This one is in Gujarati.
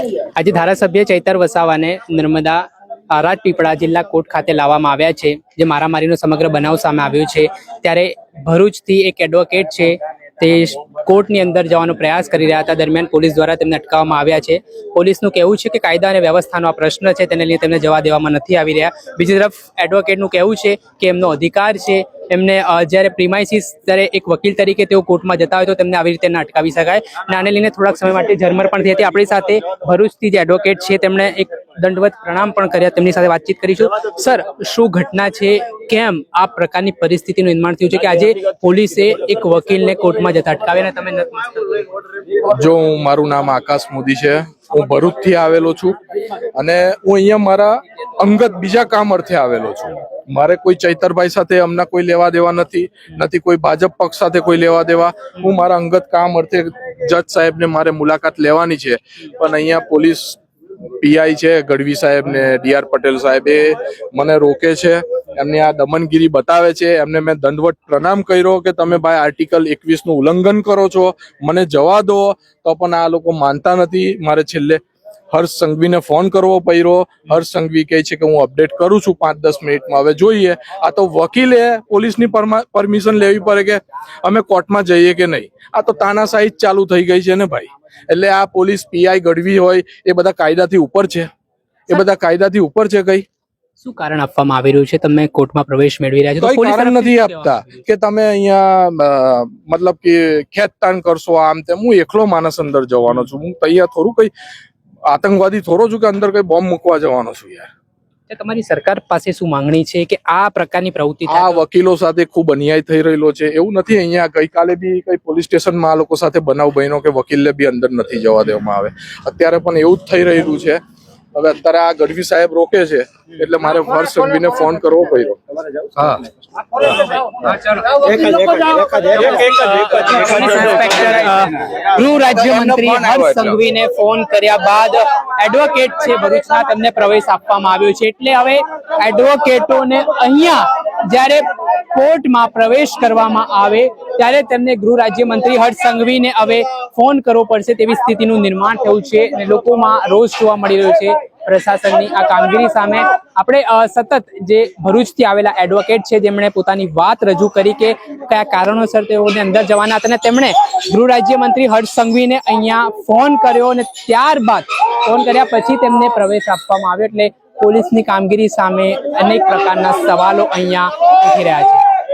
આજે ધારાસભ્ય ચૈતર વસાવાને નર્મદા રાજપીપળા જિલ્લા કોર્ટ ખાતે લાવવામાં આવ્યા છે, જે મારામારીનો સમગ્ર બનાવ સામે આવ્યો છે. ત્યારે ભરૂચથી એક એડવોકેટ છે, તે કોર્ટની અંદર જવાનો પ્રયાસ કરી રહ્યા હતા. દરમિયાન પોલીસ દ્વારા તેમને અટકાવવામાં આવ્યા છે. પોલીસનું કહેવું છે કે કાયદા અને વ્યવસ્થાનો આ પ્રશ્ન છે, તેને લઈને તેમને જવા દેવામાં નથી આવી રહ્યા. બીજી તરફ એડવોકેટનું કહેવું છે કે એમનો અધિકાર છે એમને જ્યારે પ્રિમાઇસીસ ત્યારે એક વકીલ તરીકે તેઓ કોર્ટમાં જતા હોય તો તેમને આવી રીતે ના અટકાવી શકાય. અને આને લઈને થોડાક સમય માટે ઝરમર પણ થઈ હતી. આપણી સાથે ભરૂચથી જે એડવોકેટ છે, તેમણે એક દંડવત પ્રણામ પણ કર્યા. તેમની સાથે વાતચીત કરીશું. સર, શું ઘટના છે? કેમ આ પ્રકારની પરિસ્થિતિનું નિર્માણ થયું છે કે આજે પોલીસે એક વકીલને કોર્ટમાં જતા અટકાવ્યા તમે જો હું, મારું નામ આકાશ મોદી છે. હું ભરૂચથી આવેલો છું અને હું અહીંયા મારા અંગત બીજા કામ અર્થે આવેલો છું. મારે કોઈ ચૈતરભાઈ સાથે અમને કોઈ લેવા દેવા નથી નથી કોઈ ભાજપ પક્ષ સાથે કોઈ લેવા દેવા. હું મારા અંગત કામ અર્થે જજ સાહેબને મારે મુલાકાત લેવાની છે. પણ અહીંયા પોલીસ પીઆઈ છે, ગઢવી સાહેબ ને ડીઆર પટેલ સાહેબ, એ મને રોકે છે. એમની આ દમનગીરી બતાવે છે. એમને મેં દંડવટ પ્રણામ કર્યો કે તમે ભાઈ આર્ટિકલ એકવીસનું ઉલ્લંઘન કરો છો. મને જવા દો. તો પણ આ લોકો માનતા નથી. મારે છેલ્લે હર્ષ સંઘવીને ફોન કરવો પડ્યો. હર્ષ સંઘવી કહે છે કે હું અપડેટ કરું છું પાંચ દસ મિનિટમાં. હવે જોઈએ. આ તો વકીલે પોલીસની પરમિશન લેવી પડે કે અમે કોર્ટમાં જઈએ કે નહીં? આ તો તાનાશાહી ચાલુ થઈ ગઈ છે ને ભાઈ? એટલે આ પોલીસ પીઆઈ ગઢવી હોય એ બધા કાયદાથી ઉપર છે? એ બધા કાયદાથી ઉપર છે કઈ? શું કારણ આપવામાં આવી રહ્યું છે? તમે કોર્ટમાં પ્રવેશ મેળવી રહ્યા છો? કોઈ કારણ નથી આપતા કે તમે અહીંયા મતલબ કે ખેંચતાણ કરશો આમ તેમ. હું એકલો માણસ અંદર જવાનો છું. હું તૈયાર અહીંયા થોડું કઈ આતંકવાદી થોડો છું કે અંદર કઈ બોમ્બ મૂકવા જવાનો છું યાર. તમારી સરકાર પાસે શું માંગણી છે કે આ પ્રકારની પ્રવૃત્તિ આ વકીલો સાથે ખૂબ અન્યાય થઈ રહેલો છે. એવું નથી અહીંયા ગઈકાલે બી કઈ પોલીસ સ્ટેશનમાં આ લોકો સાથે બનાવ બન્યો કે વકીલને બી અંદર નથી જવા દેવામાં આવે. અત્યારે પણ એવું જ થઈ રહેલું છે. હવે અત્યારે આ ગઢવી સાહેબ રોકે છે એટલે મારે હર્ષ સંઘવીને ફોન કરવો પડ્યો. હા. રાજ્ય મંત્રી અ, ગૃહ રાજ્યમંત્રી હર્ષ સંઘવીને ફોન કર્યા બાદ એડવોકેટ છે ભરૂચના તેમને પ્રવેશ આપવામાં આવ્યો છે. એટલે હવે એડવોકેટોને અહીંયા જ્યારે કોર્ટમાં પ્રવેશ કરવામાં આવે, ત્યારે તેમને ગૃહ રાજ્યમંત્રી હર્ષ સંઘવીને હવે ફોન કરવો પડશે તેવી સ્થિતિનું નિર્માણ થયું છે અને લોકોમાં રોષ જોવા મળી રહ્યો છે પ્રશાસનની આ કામગીરી સામે. આપણે સતત જે ભરૂચથી આવેલા એડવોકેટ છે, જેમણે પોતાની વાત રજૂ કરી કે કયા કારણોસર તેઓને અંદર જવાના હતા અને તેમણે ગૃહ રાજ્યમંત્રી હર્ષ સંઘવીને અહીંયા ફોન કર્યો અને ત્યારબાદ ફોન કર્યા પછી તેમને પ્રવેશ આપવામાં આવ્યો. એટલે પોલીસની કામગીરી સામે અનેક પ્રકારના સવાલો અહીંયા ઉઠી રહ્યા છે.